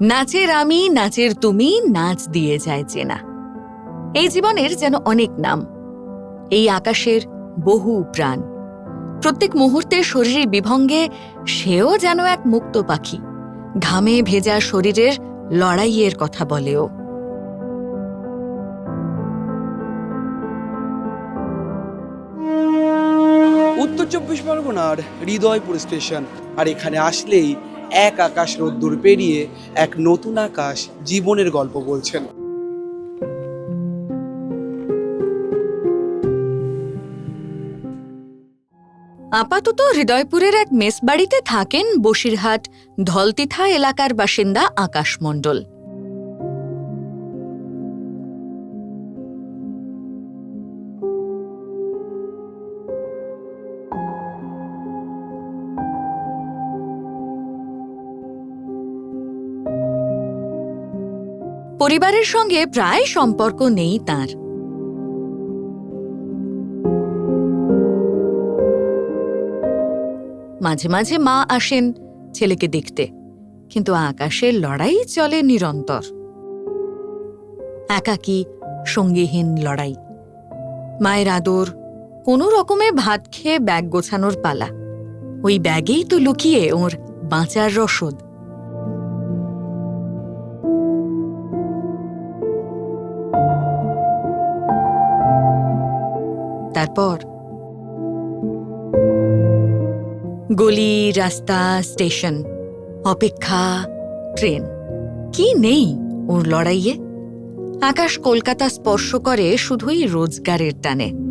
নাচের আমি, নাচের তুমি, নাচ দিয়ে যায় চেনা। এই জীবনের যেন অনেক নাম। এই আকাশের বহু প্রাণ। প্রত্যেক মুহূর্তে শরীরের বিভঙ্গে, সেও যেন এক মুক্ত পাখি। ঘামে ভেজা শরীরের লড়াইয়ের কথা বলেও। উত্তর চব্বিশ পরগনার হৃদয়পুর স্টেশন। আর এখানে আসলেই এক আকাশ রোদ্দুর পেরিয়ে এক নতুন আকাশ জীবনের গল্প বলছেন। আপাতত হৃদয়পুরের এক মেস বাড়িতে থাকেন বসিরহাট ধলতিথা এলাকার বাসিন্দা আকাশ মণ্ডল। পরিবারের সঙ্গে প্রায় সম্পর্ক নেই তার। মাঝে মাঝে মা আসেন ছেলেকে দেখতে, কিন্তু আকাশের লড়াই চলে নিরন্তর। একাকী, সঙ্গীহীন লড়াই। মায়ের আদর, কোনো রকমে ভাত খেয়ে ব্যাগ গোছানোর পালা। ওই ব্যাগেই তো লুকিয়ে ওর বাঁচার রসদ। তারপর? গলি, রাস্তা, স্টেশন, অপেক্ষা, ট্রেন। কি নেই ওর লড়াইয়ে? আকাশ কলকাতা স্পর্শ করে শুধুই রোজগারের টানে।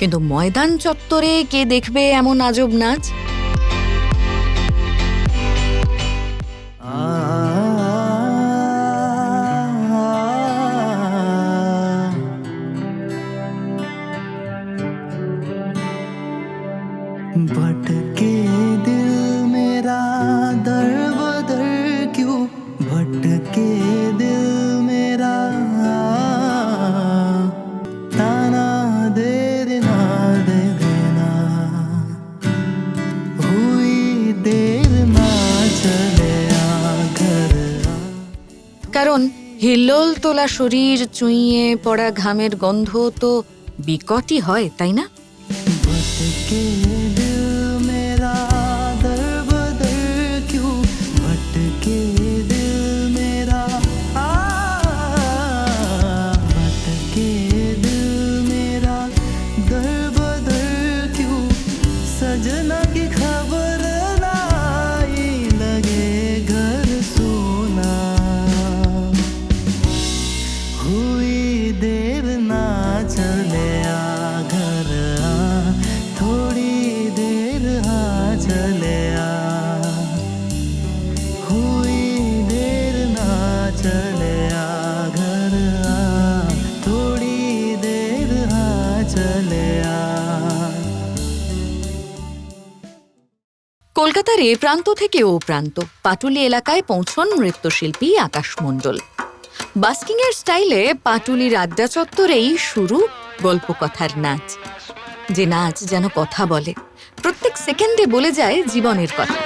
কিন্তু ময়দান চত্বরে কে দেখবে এমন আজব নাচ? বাট হিল্লোল তোলা শরীর চুইয়ে পড়া ঘামের গন্ধ তো বিকটই হয় তাই না? কলকাতার এ প্রান্ত থেকে ও প্রান্ত পাটুলি এলাকায় পৌঁছন নৃত্যশিল্পী আকাশ মণ্ডল। বাস্কিংয়ের স্টাইলে পাটুলির আড্ডা চত্বরেই শুরু গল্পকথার নাচ। যে নাচ যেন কথা বলে, প্রত্যেক সেকেন্ডে বলে যায় জীবনের কথা।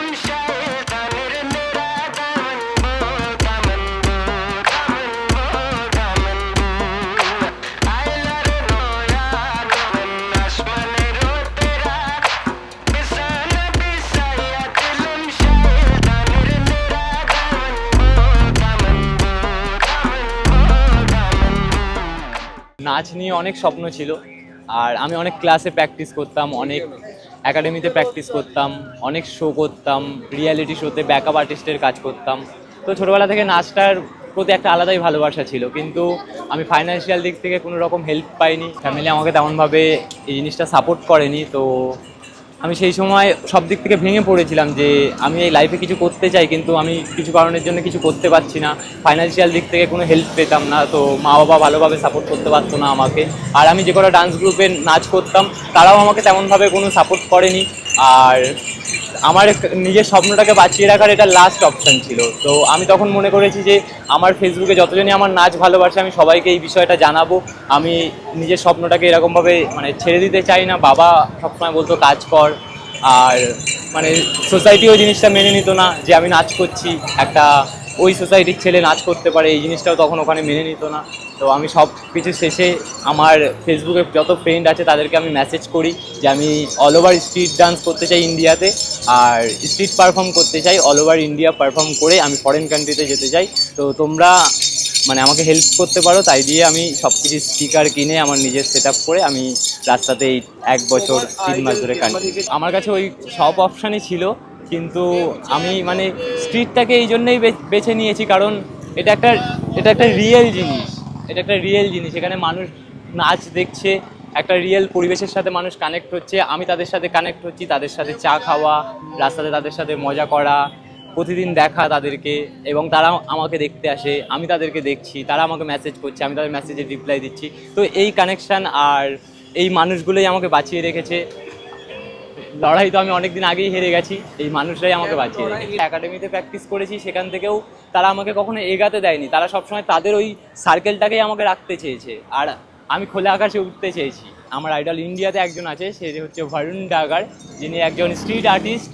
নাচ নিয়ে অনেক স্বপ্ন ছিল। আর আমি অনেক ক্লাসে প্র্যাকটিস করতাম, অনেক একাডেমিতে প্র্যাকটিস করতাম, অনেক শো করতাম রিয়ালিটি শোতে ব্যাকআপ আর্টিস্টের কাজ করতাম। তো ছোটোবেলা থেকে নাচটার প্রতি একটা আলাদাই ভালোবাসা ছিল, কিন্তু আমি ফাইন্যান্সিয়াল দিক থেকে কোনো রকম হেল্প পাইনি। ফ্যামিলি আমাকে তেমনভাবে এই জিনিসটা সাপোর্ট করেনি, তো আমি সেই সময় সব দিক থেকে ভেঙে পড়েছিলাম যে আমি এই লাইফে কিছু করতে চাই, কিন্তু আমি কিছু কারণের জন্য কিছু করতে পারছি না। ফাইন্যান্সিয়াল দিক থেকে কোনো হেল্প পেতাম না, তো মা বাবা ভালোভাবে সাপোর্ট করতে পারতো না আমাকে। আর আমি যে কটা ডান্স গ্রুপে নাচ করতাম, তারাও আমাকে তেমনভাবে কোনো সাপোর্ট করেনি। আর আমার নিজের স্বপ্নটাকে বাঁচিয়ে রাখার এটা লাস্ট অপশান ছিল। তো আমি তখন মনে করেছি যে, আমার ফেসবুকে যতজনই আমার নাচ ভালোবাসে, আমি সবাইকে এই বিষয়টা জানাব। আমি নিজের স্বপ্নটাকে এরকমভাবে মানে ছেড়ে দিতে চাই না। বাবা সবসময় বলতো, কাজ কর। আর মানে সোসাইটিও জিনিসটা মেনে নিত না যে, আমি নাচ করছি। একটা ওই সোসাইটির ছেলে নাচ করতে পারে, এই জিনিসটাও তখন ওখানে মেনে নিত না। তো আমি সব কিছু শেষে আমার ফেসবুকে যত ফ্রেন্ড আছে তাদেরকে আমি মেসেজ করি যে আমি অল ওভার স্ট্রিট ডান্স করতে চাই ইন্ডিয়াতে আর স্ট্রিট পারফর্ম করতে চাই অল ওভার ইন্ডিয়া পারফর্ম করে আমি ফরেন কান্ট্রিতে যেতে চাই। তো তোমরা মানে আমাকে হেল্প করতে পারো, তাই দিয়ে আমি সব কিছু স্পিকার কিনে আমার নিজের সেট করে আমি রাস্তাতে এক বছর, তিন মাস ধরে কাটি আমার কাছে ওই সব অপশানই ছিল কিন্তু আমি মানে স্ট্রিটটাকে এই জন্যই বেছে নিয়েছি কারণ এটা একটা এটা একটা রিয়েল জিনিস। এটা একটা রিয়েল জিনিস। এখানে মানুষ নাচ দেখছে, একটা রিয়েল পরিবেশের সাথে মানুষ কানেক্ট হচ্ছে। আমি তাদের সাথে কানেক্ট হচ্ছি, তাদের সাথে চা খাওয়া, রাস্তাতে তাদের সাথে মজা করা, প্রতিদিন দেখা তাদেরকে এবং তারা আমাকে দেখতে আসে, আমি তাদেরকে দেখছি, তারা আমাকে মেসেজ করছে, আমি তাদের মেসেজে রিপ্লাই দিচ্ছি। তো এই কানেকশান আর এই মানুষগুলোই আমাকে বাঁচিয়ে রেখেছে। লড়াই তো আমি অনেকদিন আগেই হেরে গেছি এই মানুষরাই আমাকে বাঁচিয়ে রেখেছে। একাডেমিতে প্র্যাকটিস করেছি সেখান থেকেও তারা আমাকে কখনো এগাতে দেয়নি। তারা সবসময় তাদের ওই সার্কেলটাকেই আমাকে রাখতে চেয়েছে। আর আমি খোলা আকাশে উঠতে চেয়েছি। আমার আইডল ইন্ডিয়াতে একজন আছে সে হচ্ছে ভারুণ ডাগার যিনি একজন স্ট্রিট আর্টিস্ট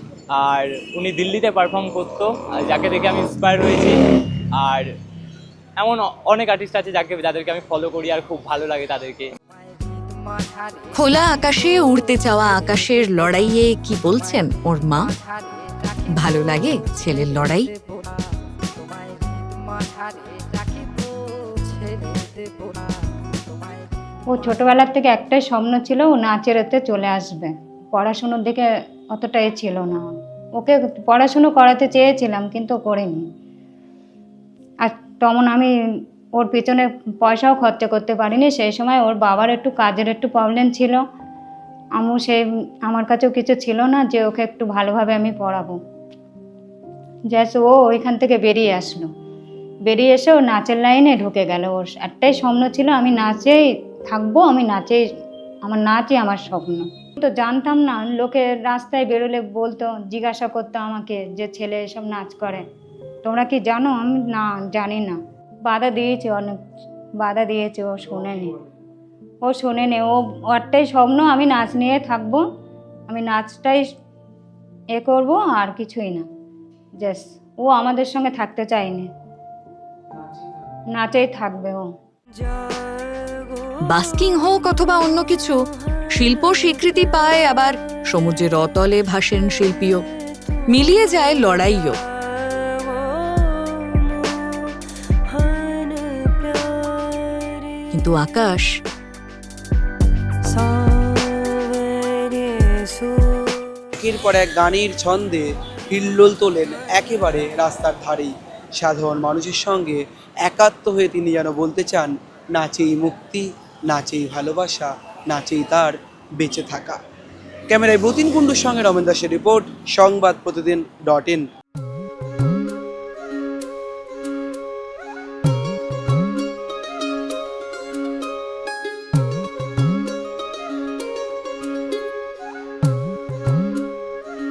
আর উনি দিল্লিতে পারফর্ম করতো আর যাকে দেখে আমি ইন্সপায়ার হয়েছি। আর এমন অনেক আর্টিস্ট আছে যাকে যাদেরকে আমি ফলো করি আর খুব ভালো লাগে তাদেরকে। খোলা আকাশে, উড়তে চাওয়া আকাশের লড়াইয়ে কি বলছেন ওর মা? ভালো লাগে ছেলের লড়াই? ও ছোটবেলার থেকে একটাই স্বপ্ন ছিল, ও নাচের এতে চলে আসবে। পড়াশুনোর দিকে অতটা এ ছিল না। ওকে পড়াশুনো করাতে চেয়েছিলাম, কিন্তু করেনি। আর তেমন, আমি ওর পিছনে পয়সাও খরচা করতে পারিনি। সেই সময় ওর বাবার একটু কাজের একটু প্রবলেম ছিল। আমু সেই আমার কাছেও কিছু ছিল না যে ওকে একটু ভালোভাবে আমি পড়াবো। জাস্ট ও ওইখান থেকে বেরিয়ে আসলো। বেরিয়ে এসে ও নাচের লাইনে ঢুকে গেল। ওর একটাই স্বপ্ন ছিল, আমি নাচেই থাকব, আমি নাচেই, আমার নাচই আমার স্বপ্ন। তো জানতাম না, লোকে রাস্তায় বেরোলে বলতো, জিজ্ঞাসা করতো আমাকে যে ছেলে এসব নাচ করে। তোমরা কি জানো? আমি না, জানি না। বাধা দিয়েছে অনেক, বাধা দিয়েছে, ও শোনেনি। ও শোনেনি, ও ও একটাই স্বপ্ন, আমি নাচ নিয়ে থাকব, আমি নাচটাই এ করব, আর কিছুই না। জাস্ট, ও আমাদের সঙ্গে থাকতে চায়নি। নাচেই থাকবে ও। বাস্কিং হোক অথবা অন্য কিছু, শিল্প স্বীকৃতি পায় আবার সমুদ্রের অতলে ভাসেন শিল্পীও। মিলিয়ে যায় লড়াইও। কিন্তু আকাশ একের পর এক গানের ছন্দে হিল্লোল তোলেন একেবারে রাস্তার ধারেই সাধারণ মানুষের সঙ্গে একাত্ম হয়ে তিনি যেন বলতে চান, নাচেই মুক্তি, নাচেই ভালোবাসা, নাচেই তার বেঁচে থাকা। ক্যামেরায় ব্রতিন কুণ্ডুর সঙ্গে রমেন দাসের রিপোর্ট, সংবাদ প্রতিদিন ডট ইন।